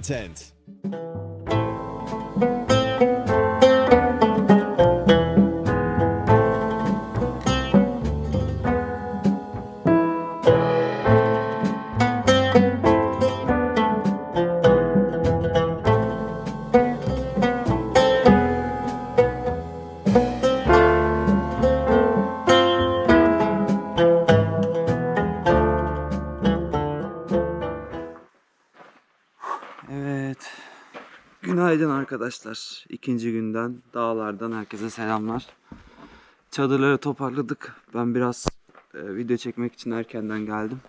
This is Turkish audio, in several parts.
content. Günaydın arkadaşlar. İkinci günden dağlardan herkese selamlar. Çadırları toparladık. Ben biraz e, video çekmek için erkenden geldim.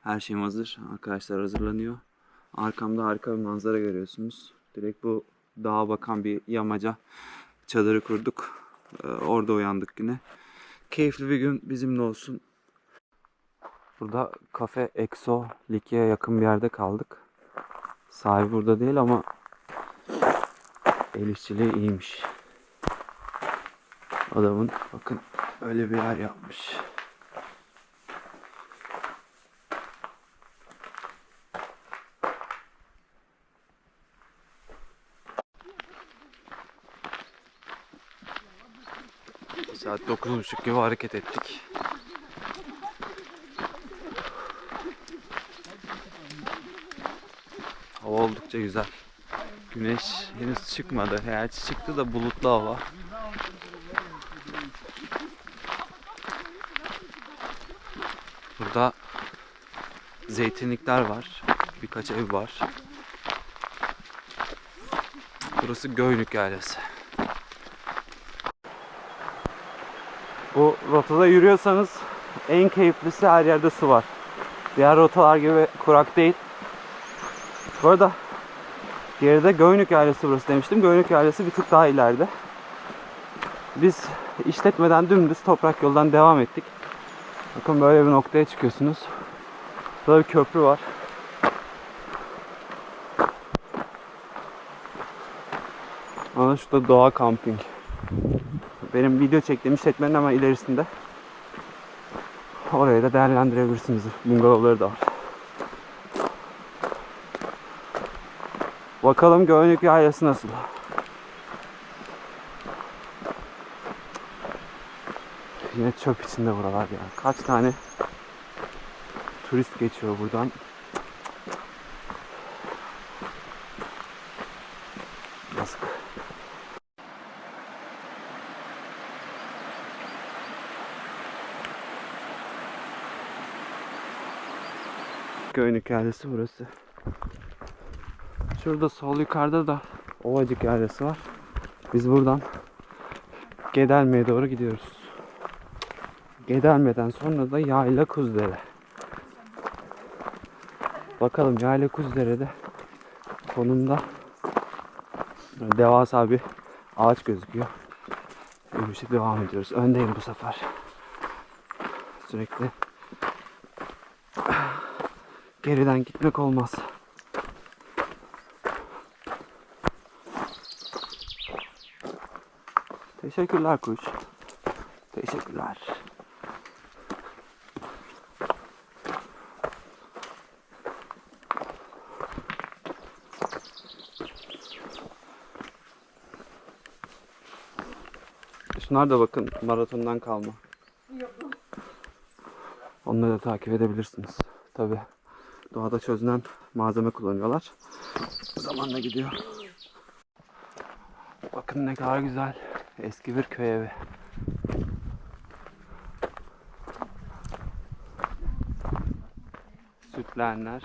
Her şeyim hazır. Arkadaşlar hazırlanıyor. Arkamda harika bir manzara görüyorsunuz. Direkt bu dağa bakan bir yamaca çadırı kurduk. E, orada uyandık yine. Keyifli bir gün bizimle olsun. Burada kafe Exo Likya'ya yakın bir yerde kaldık. Sahibi burada değil ama el iyiymiş. Adamın bakın öyle bir yer yapmış. Saat 9.30 gibi hareket ettik. Hava oldukça güzel. Güneş henüz çıkmadı. Gerçi çıktı da bulutlu hava. Burada zeytinlikler var. Birkaç ev var. Burası Göynük Yaylası. Bu rotada yürüyorsanız en keyiflisi her yerde su var. Diğer rotalar gibi kurak değil. Bu arada geride Göynük Yaylası burası demiştim. Göynük Yaylası bir tık daha ileride. Biz işletmeden dümdüz toprak yoldan devam ettik. Bakın böyle bir noktaya çıkıyorsunuz. Burada bir köprü var. Ama şurada doğa kamping. Benim video çektiğim işletmenin hemen ilerisinde. Orayı da değerlendirebilirsiniz. Bungalovları da var. Bakalım Göynük Yaylası nasıl? Yine çöp içinde buralar ya. Kaç tane turist geçiyor buradan. Yazık. Göynük Yaylası burası. Şurada sol yukarıda da Ovacık Yaylası var. Biz buradan Gedelme'ye doğru gidiyoruz. Gedelme'den sonra da Yayla Kuzdere. Bakalım Yayla Kuzdere'de konumda devasa bir ağaç gözüküyor. Yürüyüşe devam ediyoruz. Öndeyim bu sefer. Sürekli geriden gitmek olmaz. Teşekkürler kuş. Teşekkürler. Şunlar da bakın maratondan kalma. Onları da takip edebilirsiniz. Tabi doğada çözünen malzeme kullanıyorlar. Zamanla gidiyor. Bakın ne kadar güzel. Eski bir köy evi. Sütlenler.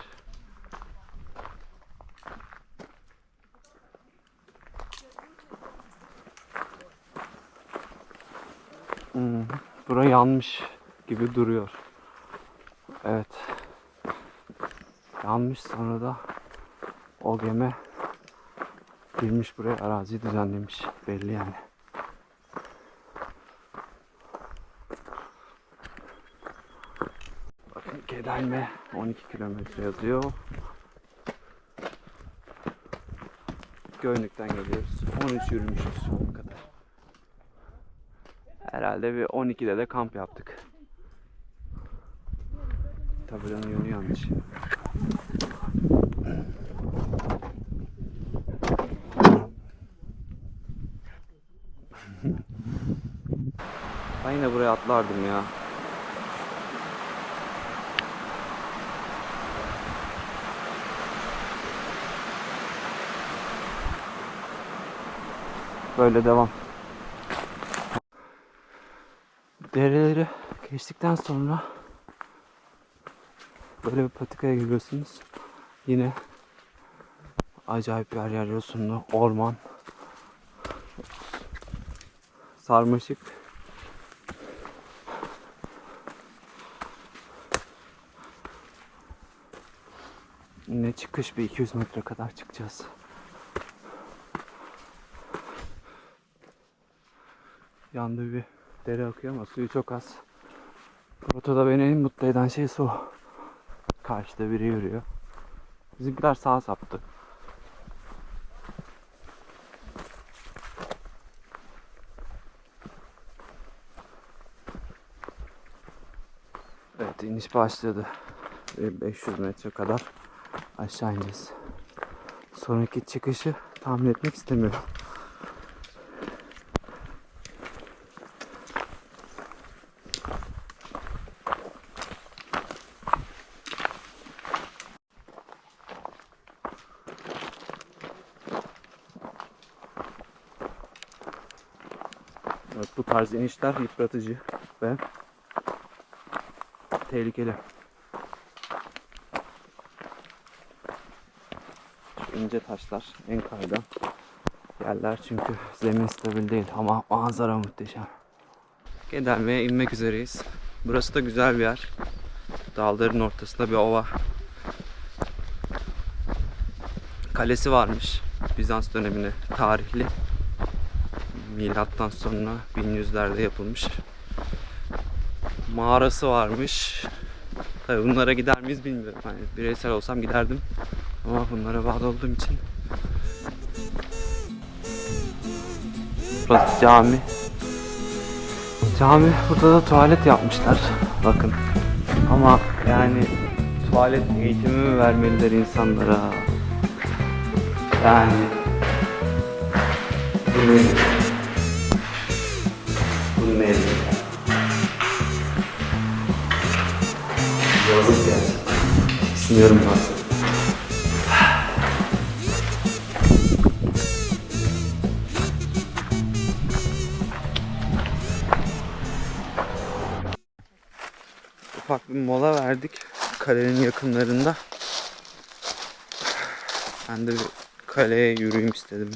Hmm, bura yanmış gibi duruyor. Evet. Yanmış sonra da o gemi girmiş buraya araziyi düzenlemiş. Belli yani. Gelme 12 kilometre yazıyor. Göynük'ten geliyoruz. 13 yürümüşüz şu kadar. Herhalde bir 12'de de kamp yaptık. Tabelanın yönü yanlış. ben yine buraya atlardım ya. Böyle devam. Dereleri geçtikten sonra böyle bir patikaya giriyorsunuz. Yine acayip bir yer yosunlu orman. Sarmaşık. Yine çıkış bir 200 metre kadar çıkacağız. Yanında bir dere akıyor ama suyu çok az. Rotada beni en mutlu eden şey su. Karşıda biri yürüyor. Bizimkiler sağa saptı. Evet iniş başladı. Bir 500 metre kadar aşağı ineceğiz. Sonraki çıkışı tahmin etmek istemiyorum. Evet, bu tarz inişler yıpratıcı ve tehlikeli. Şu ince taşlar en kaygan yerler çünkü zemin stabil değil ama manzara muhteşem. Gederme'ye inmek üzereyiz. Burası da güzel bir yer. Dağların ortasında bir ova. Kalesi varmış. Bizans dönemine tarihli. Milattan sonra 1100'lerde yapılmış. Mağarası varmış. Tabi bunlara gider miyiz bilmiyorum. Hani bireysel olsam giderdim. Ama bunlara bağlı olduğum için. Burası cami. Cami burada da tuvalet yapmışlar. Bakın. Ama yani tuvalet eğitimi mi vermeliler insanlara? Yani Yazık gerçekten. İsmiyorum ben. Ufak bir mola verdik kalenin yakınlarında. Ben de bir kaleye yürüyeyim istedim.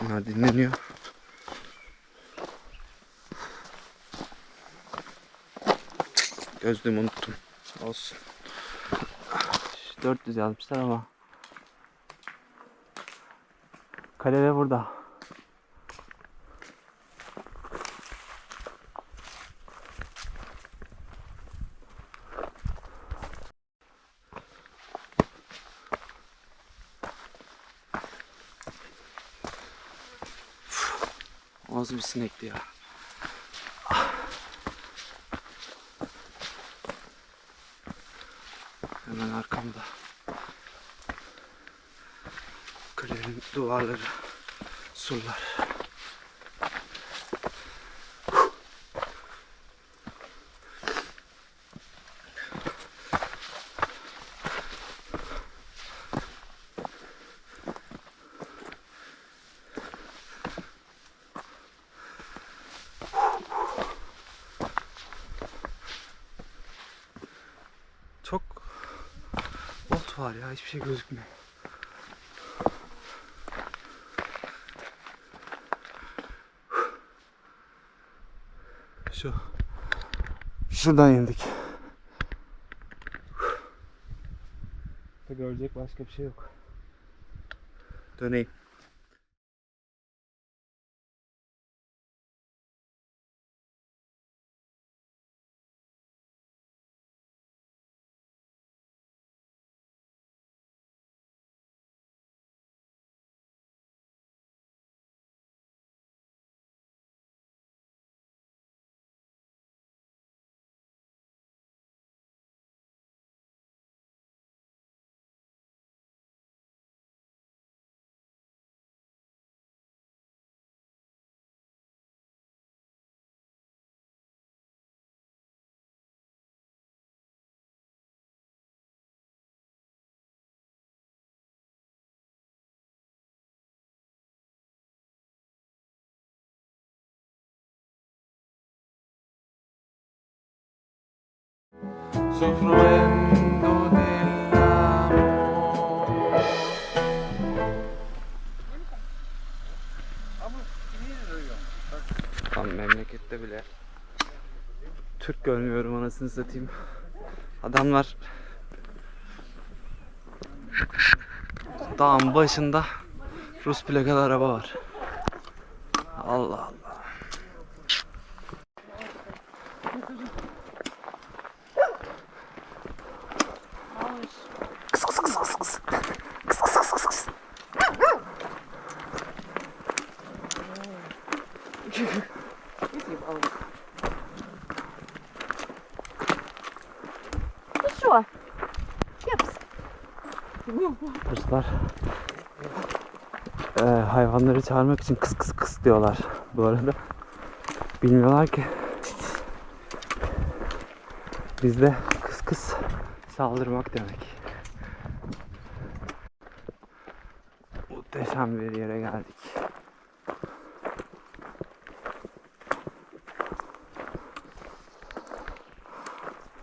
Bunlar dinleniyor. Gözlüğümü unuttum. Olsun. 400 yazmışlar ama. Kale de burada. Az bir sinekti ya. Hemen arkamda. Kalenin duvarları, surlar. Çok ot var ya hiçbir şey gözükmüyor. Şu. Şuradan indik. Görecek başka bir şey yok. Döneyim. Soffrendo dell'amore. Tam memlekette bile Türk görmüyorum anasını satayım. Adamlar dağın başında Rus plakalı araba var. Allah Allah. Hırslar eee, hayvanları çağırmak için kıs kıs kıs diyorlar bu arada. Bilmiyorlar ki bizde kıs kıs saldırmak demek. Muhteşem bir yere geldik.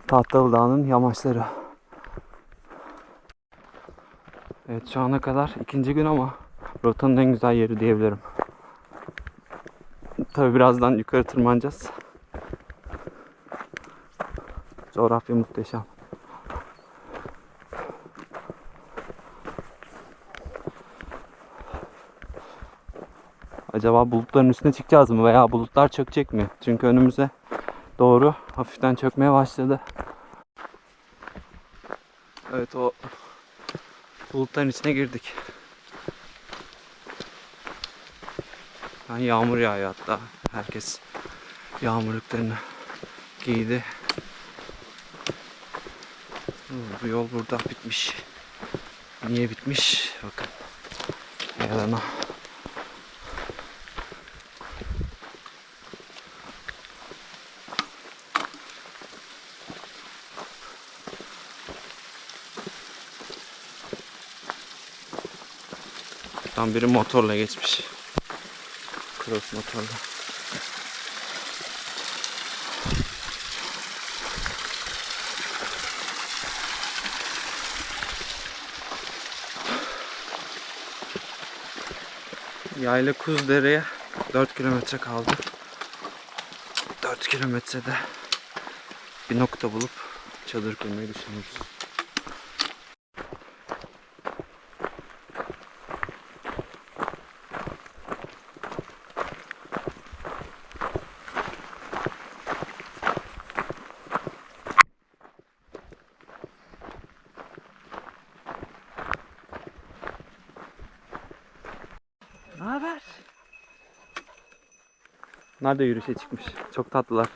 Tahtalı Dağı'nın yamaçları. Evet şu ana kadar ikinci gün ama rotanın en güzel yeri diyebilirim. Tabi birazdan yukarı tırmanacağız. Coğrafya muhteşem. Acaba bulutların üstüne çıkacağız mı veya bulutlar çökecek mi? Çünkü önümüze doğru hafiften çökmeye başladı. Evet o bulutların içine girdik. Ben yağmur yağıyor hatta. Herkes yağmurluklarını giydi. Bu yol burada bitmiş. Niye bitmiş? Bakın. Yalana. Tam biri motorla geçmiş. Cross motorla. Yayla Kuzdere'ye 4 kilometre kaldı. 4 kilometrede bir nokta bulup çadır kurmayı düşünüyoruz. Bunlar da yürüyüşe çıkmış. Çok tatlılar.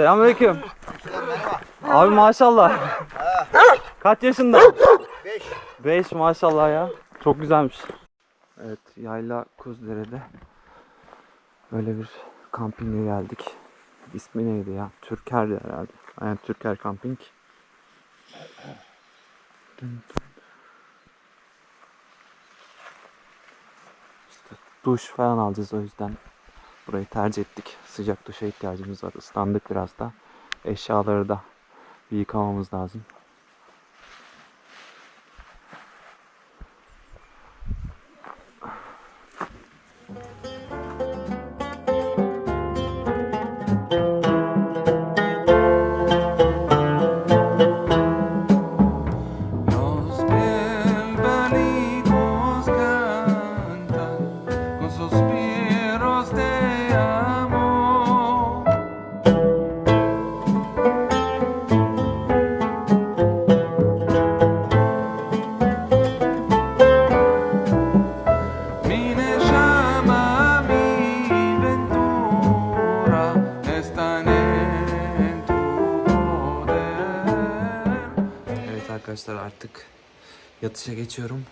Selamünaleyküm. Abi maşallah. Kaç yaşında? 5. 5 maşallah ya. Çok güzelmiş. Evet Yayla Kuzdere'de böyle bir kampinge geldik. İsmi neydi ya? Türker'di herhalde. Aynen Türker Camping. İşte duş falan alacağız o yüzden Burayı tercih ettik. Sıcak duşa ihtiyacımız var. Islandık biraz da. Eşyaları da bir yıkamamız lazım. Arkadaşlar artık yatışa geçiyorum.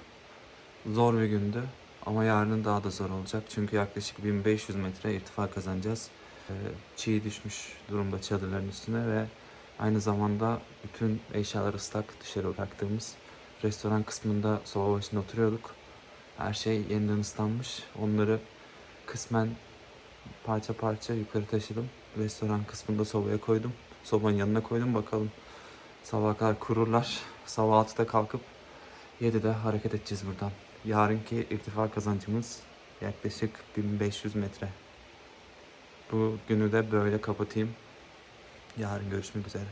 Zor bir gündü ama yarının daha da zor olacak. Çünkü yaklaşık 1500 metre irtifa kazanacağız. Ee, Çiğ düşmüş durumda çadırların üstüne ve aynı zamanda bütün eşyalar ıslak dışarı bıraktığımız restoran kısmında soba başında oturuyorduk. Her şey yeniden ıslanmış. Onları kısmen parça parça yukarı taşıdım. Restoran kısmında sobaya koydum. Sobanın yanına koydum bakalım. Sabaha kadar kururlar. Sabah 6'da kalkıp 7'de hareket edeceğiz buradan. Yarınki irtifa kazancımız yaklaşık 1500 metre. Bu günü de böyle kapatayım. Yarın görüşmek üzere.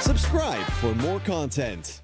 Subscribe for more content.